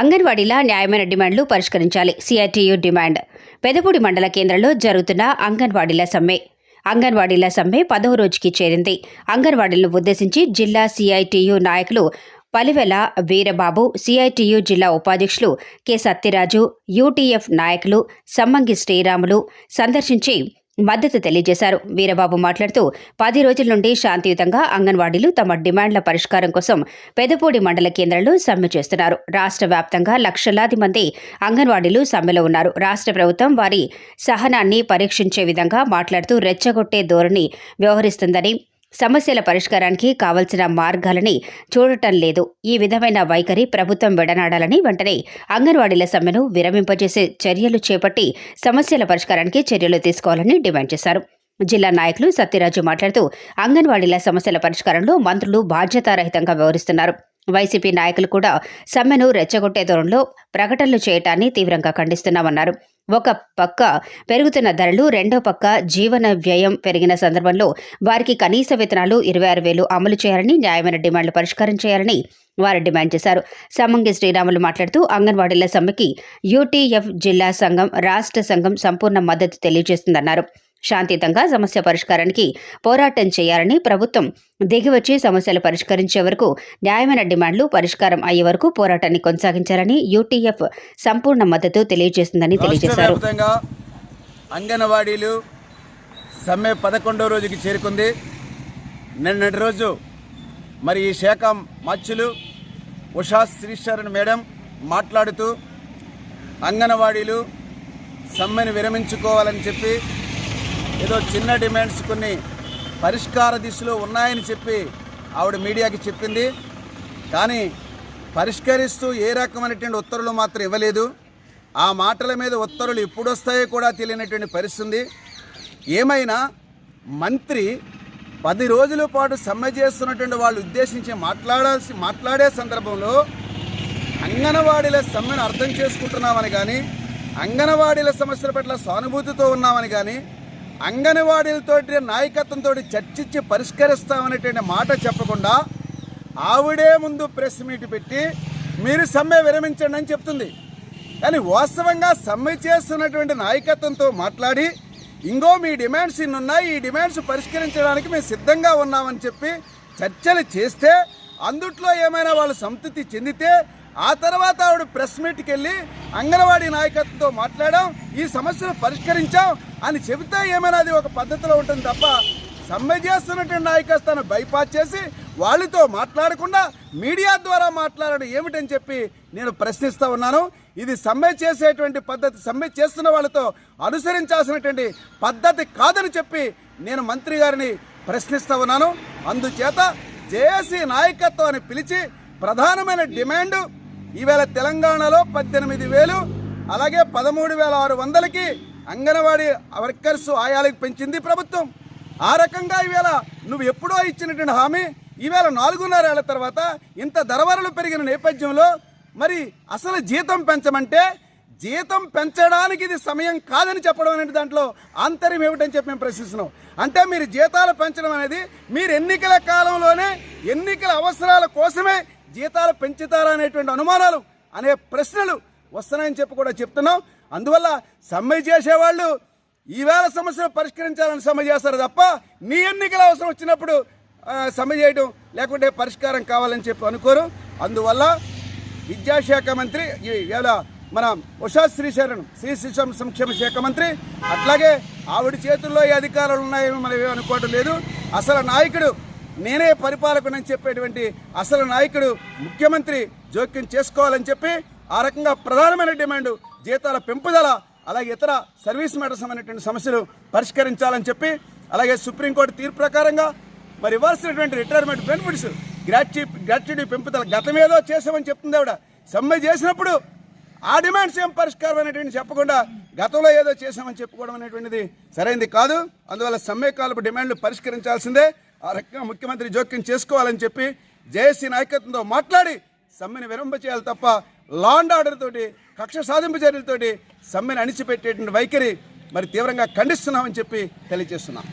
అంగన్వాడీల న్యాయమైన డిమాండ్లు పరిష్కరించాలి. CITU demand. పెదపూడి మండల కేంద్రంలో జరుగుతున్న అంగన్వాడీల సమ్మె. అంగన్వాడీల సమ్మె పదవ రోజుకి చేరింది. అంగన్వాడీలను ఉద్దేశించి జిల్లా సిఐటియు నాయకులు పలివెల వీరబాబు సిఐటియు జిల్లా ఉపాధ్యక్షులు కె సత్యరాజు యూటీఎఫ్ నాయకులు సమ్మంగి శ్రీరాములు సందర్శించి మద్దతు తెలియజేశారు. వీరబాబు మాట్లాడుతూ పది రోజుల నుండి శాంతియుతంగా అంగన్వాడీలు తమ డిమాండ్ల పరిష్కారం కోసం పెదపూడి మండల కేంద్రంలో సమ్మె చేస్తున్నారు. రాష్ట్ర వ్యాప్తంగా లక్షలాది మంది అంగన్వాడీలు సమ్మెలో ఉన్నారు. రాష్ట్ర ప్రభుత్వం వారి సహనాన్ని పరీక్షించే విధంగా మాట్లాడుతూ రెచ్చగొట్టే ధోరణి వ్యవహరిస్తుందని సమస్యల పరిష్కారానికి కావలసిన మార్గాలని చూడటం లేదు. ఈ విధమైన వైఖరి ప్రభుత్వం విడనాడాలని వెంటనే అంగన్వాడీల సమ్మెను విరమింపజేసే చర్యలు చేపట్టి సమస్యల పరిష్కారానికి చర్యలు తీసుకోవాలని డిమాండ్ చేశారు. జిల్లా నాయకులు సత్యరాజు మాట్లాడుతూ అంగన్వాడీల సమస్యల పరిష్కారంలో మంత్రులు బాధ్యతారహితంగా వ్యవహరిస్తున్నారు. వైసీపీ నాయకులు కూడా సమ్మెను రెచ్చగొట్టే ధోరణిలో ప్రకటనలు చేయటాన్ని తీవ్రంగా ఖండిస్తున్నామన్నారు. ఒక పక్క పెరుగుతున్న ధరలు రెండో పక్క జీవన వ్యయం పెరిగిన సందర్భంలో వారికి కనీస వేతనాలు ఇరవై ఆరు వేలు అమలు చేయాలని న్యాయమైన డిమాండ్లు పరిష్కారం చేయాలని వారు డిమాండ్ చేశారు. సమ్మంగి శ్రీరాములు మాట్లాడుతూ అంగన్వాడీల సమ్మెకి యూటీఎఫ్ జిల్లా సంఘం రాష్ట్ర సంఘం సంపూర్ణ మద్దతు తెలియజేస్తుందన్నారు. శాంతియుతంగా సమస్య పరిష్కారానికి పోరాటం చేయాలని ప్రభుత్వం దిగివచ్చి సమస్యలు పరిష్కరించే వరకు న్యాయమైన డిమాండ్లు పరిష్కారం అయ్యే వరకు పోరాటాన్ని కొనసాగించాలని యూటీఎఫ్ సంపూర్ణ మద్దతు తెలియజేస్తుందని తెలియజేశారు. అంగన్వాడీలు సమ్మె పదకొండో రోజుకి చేరుకుంది. నిన్నటి రోజు మరి ఈ శాఖ మచ్చులు ఉషా శ్రీశరణ్ మేడం మాట్లాడుతూ అంగన్వాడీలు సమ్మెను విరమించుకోవాలని చెప్పి ఏదో చిన్న డిమాండ్స్ కొన్ని పరిష్కార దిశలో ఉన్నాయని చెప్పి ఆవిడ మీడియాకి చెప్పింది. కానీ పరిష్కరిస్తూ ఏ రకమైనటువంటి ఉత్తర్వులు మాత్రం ఇవ్వలేదు. ఆ మాటల మీద ఉత్తర్వులు ఎప్పుడు వస్తాయో కూడా తెలియనటువంటి పరిస్థితి ఏమైనా మంత్రి పది రోజుల పాటు సమ్మె చేస్తున్నటువంటి వాళ్ళు ఉద్దేశించి మాట్లాడాల్సి మాట్లాడే సందర్భంలో అంగనవాడీల సమ్మెను అర్థం చేసుకుంటున్నామని కానీ అంగనవాడీల సమస్యల పట్ల సానుభూతితో ఉన్నామని కానీ అంగన్వాడీలతో నాయకత్వంతో చర్చించి పరిష్కరిస్తామనేటువంటి మాట చెప్పకుండా ఆవిడే ముందు ప్రెస్ మీట్ పెట్టి మీరు సమ్మె విరమించండి అని చెప్తుంది. కానీ వాస్తవంగా సమ్మె చేస్తున్నటువంటి నాయకత్వంతో మాట్లాడి ఇంకో మీ డిమాండ్స్ ఇన్ని ఉన్నాయి ఈ డిమాండ్స్ పరిష్కరించడానికి మేము సిద్ధంగా ఉన్నామని చెప్పి చర్చలు చేస్తే అందుట్లో ఏమైనా వాళ్ళు సంతృప్తి చెందితే ఆ తర్వాత ఆవిడ ప్రెస్ మీట్కి వెళ్ళి అంగన్వాడీ నాయకత్వంతో మాట్లాడాం ఈ సమస్యను పరిష్కరించాం అని చెబితే ఏమైనా అది ఒక పద్ధతిలో ఉంటుంది తప్ప సమ్మె చేస్తున్నటువంటి నాయకత్వాన్ని బైపాస్ చేసి వాళ్ళతో మాట్లాడకుండా మీడియా ద్వారా మాట్లాడడం ఏమిటని చెప్పి నేను ప్రశ్నిస్తూ ఉన్నాను. ఇది సమ్మె చేసేటువంటి పద్ధతి సమ్మె చేస్తున్న వాళ్ళతో అనుసరించాల్సినటువంటి పద్ధతి కాదని చెప్పి నేను మంత్రి గారిని ప్రశ్నిస్తూ ఉన్నాను. అందుచేత జేఏసీ నాయకత్వాన్ని పిలిచి ప్రధానమైన డిమాండ్ ఈవేళ తెలంగాణలో పద్దెనిమిది వేలు అలాగే పదమూడు వేల ఆరు వందలకి అంగన్వాడీ వర్కర్స్ ఆయాలకు పెంచింది ప్రభుత్వం. ఆ రకంగా ఈవేళ నువ్వు ఎప్పుడో ఇచ్చినటువంటి హామీ ఈవేళ నాలుగున్నర ఏళ్ళ తర్వాత ఇంత ధరవరలు పెరిగిన నేపథ్యంలో మరి అసలు జీతం పెంచమంటే జీతం పెంచడానికి ఇది సమయం కాదని చెప్పడం అనేది దాంట్లో ఆంతర్యం ఏమిటని చెప్పి మేము ప్రశ్నిస్తున్నాం. అంటే మీరు జీతాలు పెంచడం అనేది మీరు ఎన్నికల కాలంలోనే ఎన్నికల అవసరాల కోసమే జీతాలు పెంచుతారా అనేటువంటి అనుమానాలు అనే ప్రశ్నలు వస్తున్నాయని చెప్పి కూడా చెప్తున్నాం. అందువల్ల సమ్మె చేసేవాళ్ళు ఈవేళ సమస్యలు పరిష్కరించాలని సమ్మె చేస్తారు తప్ప నీ ఎన్నికల అవసరం వచ్చినప్పుడు సమ్మె చేయడం లేకుంటే పరిష్కారం కావాలని చెప్పి అనుకోరు. అందువల్ల విద్యాశాఖ మంత్రి ఇవాళ మన ఉషా శ్రీశరణ్ శ్రీ శిశు సంక్షేమ శాఖ మంత్రి అట్లాగే ఆవిడ చేతుల్లో ఈ అధికారాలు ఉన్నాయని మనం ఏమనుకోవడం లేదు. అసలు నాయకుడు నేనే పరిపాలకునని చెప్పేటువంటి అసలు నాయకుడు ముఖ్యమంత్రి జోక్యం చేసుకోవాలని చెప్పి ఆ రకంగా ప్రధానమైన డిమాండ్ జీతాల పెంపుదల అలాగే ఇతర సర్వీస్ మ్యాటర్స్ అనేటువంటి సమస్యలు పరిష్కరించాలని చెప్పి అలాగే సుప్రీంకోర్టు తీర్పు ప్రకారంగా మరి ఇవ్వాల్సినటువంటి రిటైర్మెంట్ బెనిఫిట్స్ గ్రాట్యూ గ్రాట్యుటీ పెంపుదల గతమేదో చేసామని చెప్తుంది ఆవిడ. సమ్మె చేసినప్పుడు ఆ డిమాండ్స్ ఏం పరిష్కారం అనేటువంటి చెప్పకుండా గతంలో ఏదో చేశామని చెప్పుకోవడం అనేటువంటిది సరైనది కాదు. అందువల్ల సమ్మె కాలపు డిమాండ్లు పరిష్కరించాల్సిందే. ఆ రకంగా ముఖ్యమంత్రి జోక్యం చేసుకోవాలని చెప్పి జేఏసీ నాయకత్వంతో మాట్లాడి సమ్మెను విరంభ చేయాలి తప్ప లాండ్ ఆర్డర్ తోటి కక్ష సాధింపు చర్యలతోటి సమ్మెను అణిచిపెట్టేటువంటి వైఖరి మరి తీవ్రంగా ఖండిస్తున్నామని చెప్పి తెలియజేస్తున్నాం.